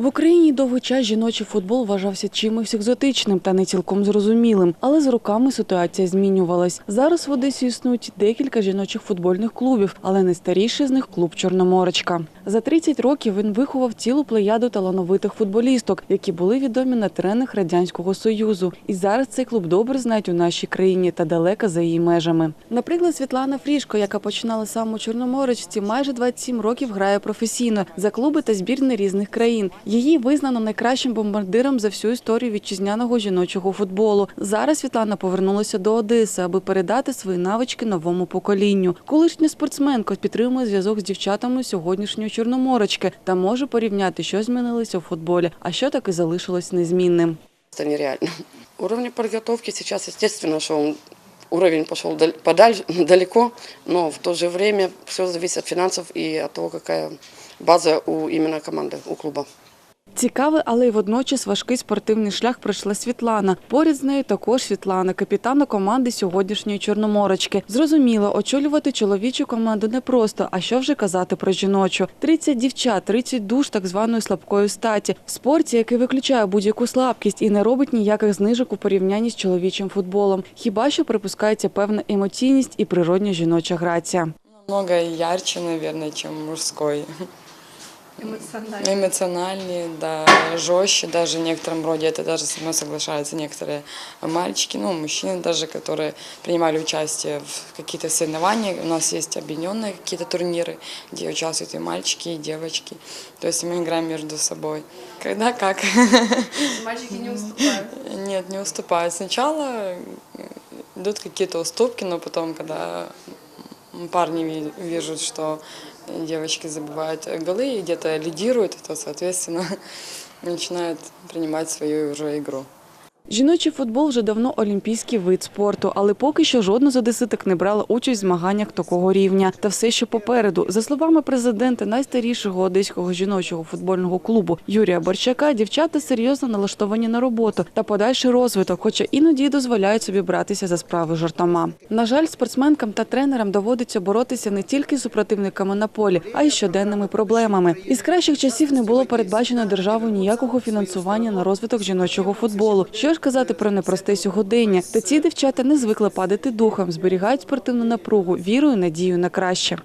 В Україні довгий час жіночий футбол вважався чимось екзотичним та не цілком зрозумілим, але з роками ситуація змінювалась. Зараз в Одесі існують декілька жіночих футбольних клубів, але найстаріший з них клуб Чорноморочка. За 30 років він виховав цілу плеяду талановитих футболісток, які були відомі на теренах радянського союзу. І зараз цей клуб добре знають у нашій країні та далеко за її межами. Наприклад, Світлана Фрішко, яка починала саме у Чорноморочці, майже 27 років грає професійно за клуби та збірни різних країн. Її визнано найкращим бомбардиром за всю історію вітчизняного жіночого футболу. Зараз Світлана повернулася до Одеси, аби передати свої навички новому поколінню. Колишня спортсменка підтримує зв'язок з дівчатами сьогоднішньої чорноморочки та може порівняти, що змінилося у футболі, а що таки залишилось незмінним. Это нереально. Уровень подготовки сейчас, естественно, что он уровень пошел дал- подаль- далеко, но в то же время все зависит от финансов и от того, какая база у именно команды, у клуба. Цікавий, але й водночас важкий спортивний шлях пройшла Світлана. Поряд з нею також Світлана, капітана команди сьогоднішньої Чорноморочки. Зрозуміло, очолювати чоловічу команду непросто, а що вже казати про жіночу. 30 дівчат, 30 душ так званої слабкої статі. В спорті, який виключає будь-яку слабкість і не робить ніяких знижок у порівнянні з чоловічим футболом. Хіба що припускається певна емоційність і природня жіноча грація. Намного ярче, наверное, чем мужской. Эмоционально. Эмоциональнее, да, жестче даже в некотором роде. Это даже со мной соглашаются некоторые мальчики, ну, мужчины даже, которые принимали участие в каких-то соревнованиях. У нас есть объединенные какие-то турниры, где участвуют и мальчики, и девочки. То есть мы играем между собой. Когда как? Мальчики не уступают. Нет, не уступают. Сначала идут какие-то уступки, но потом, когда парни ви- вижу, что девочки забывают голы и где-то лидируют, то, соответственно, начинают принимать свою уже игру. Жіночий футбол вже давно олімпійський вид спорту, але поки що жодна з одеситок не брала участь в змаганнях такого рівня. Та все ще попереду. За словами президента найстарішого одеського жіночого футбольного клубу Юрія Борчака, дівчата серйозно налаштовані на роботу та подальший розвиток, хоча іноді дозволяють собі братися за справи жартома. На жаль, спортсменкам та тренерам доводиться боротися не тільки з супротивниками на полі, а й щоденними проблемами. Із кращих часів не було передбачено державою ніякого фінансування на розвиток жіночого футболу. Що ж казати про непросте сьогодення? Та ці дівчата не звикли падати духом, зберігають спортивну напругу, віру і надію на краще.